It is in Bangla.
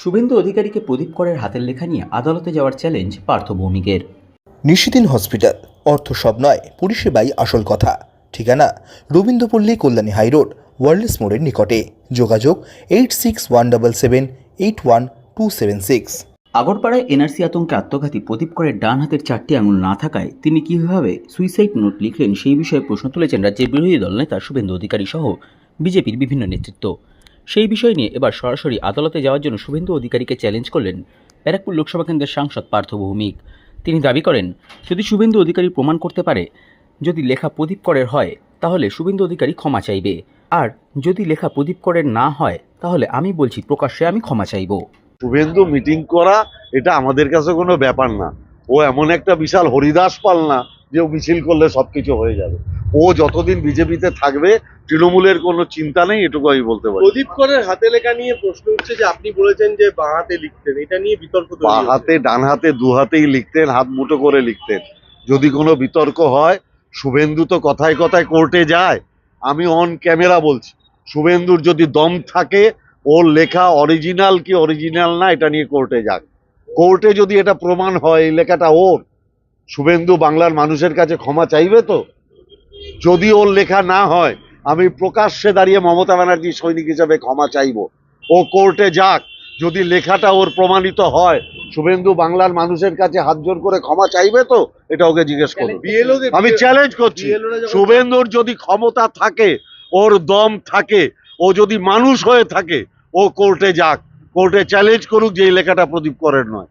শুভেন্দু অধিকারীকে প্রদীপ করের হাতের লেখা নিয়ে আদালতে যাওয়ার চ্যালেঞ্জ পার্থ ভৌমিকের নিশিদিন হসপিটাল অর্থ সব নয় পরিষেবাই আসল কথা। ঠিকানা রবীন্দ্রপল্লী কল্যাণী হাইরোড ওয়ার্ল্ডস মোড়ের নিকটে। যোগাযোগ eight six one double seven eight one two seven six আগরপাড়ায় NRC আতঙ্কে আত্মঘাতী প্রদীপ করের ডান হাতের চারটি আঙুল না থাকায় তিনি কীভাবে সুইসাইড নোট লিখলেন সেই বিষয়ে প্রশ্ন তুলেছেন রাজ্যের বিরোধী দল নেতা শুভেন্দু অধিকারী সহ বিজেপির বিভিন্ন নেতৃত্ব। সেই বিষয় নিয়ে এবার সরাসরি আদালতে যাওয়ার জন্য শুভেন্দু অধিকারীকে চ্যালেঞ্জ করলেন ব্যারাকপুর লোকসভা কেন্দ্রের সাংসদ পার্থ ভৌমিক। তিনি দাবি করেন, যদি শুভেন্দু অধিকারী প্রমাণ করতে পারে, যদি লেখা প্রদীপ করের হয়, তাহলে শুভেন্দু অধিকারী ক্ষমা চাইবে। আর যদি লেখা প্রদীপ করের না হয়, তাহলে আমি বলছি প্রকাশ্যে আমি ক্ষমা চাইব। শুভেন্দু মিটিং করা, এটা আমাদের কাছে কোনো ব্যাপার না। ও এমন একটা বিশাল হরিদাস পাল না যে ও মিছিল করলে সবকিছু হয়ে যাবে। ও যতদিন বিজেপিতে থাকবে তৃণমূলের কোনো চিন্তা নেই এটুকু আমি বলতে পারি। প্রদীপ করের হাতে লেখা নিয়ে প্রশ্ন উঠছে যে আপনি বলেছেন যে বাঁ হাতে লিখতেন। এটা নিয়ে বিতর্ক তৈরি বা হাতে ডান হাতে দু হাতেই লিখতেন হাত মুঠো করে লিখতেন। যদি কোনো বিতর্ক হয় শুভেন্দু তো কথায় কথায় কোর্টে যায়। আমি অন ক্যামেরা বলছি। শুভেন্দুর যদি দম থাকে ওর লেখা অরিজিনাল কি অরিজিনাল না এটা নিয়ে কোর্টে যাক। কোর্টে যদি এটা প্রমাণ হয় এই লেখাটা ওর শুভেন্দু বাংলার মানুষের কাছে ক্ষমা চাইবে তো? যদি ওর লেখা না হয় আমি প্রকাশ্যে দাঁড়িয়ে মমতা ব্যানার্জি সৈনিক হিসাবে ক্ষমা চাইব। ও কোর্টে যাক যদি লেখাটা ওর প্রমাণিত হয় শুভেন্দু বাংলার মানুষের কাছে হাত জোর করে ক্ষমা চাইবে তো? এটা ওকে জিজ্ঞেস করুন। আমি চ্যালেঞ্জ করছি শুভেন্দুর যদি ক্ষমতা থাকে ওর দম থাকে ও যদি মানুষ হয়ে থাকে ও কোর্টে যাক। কোর্টে চ্যালেঞ্জ করুক যে এই লেখাটা প্রদীপ করেন নয়।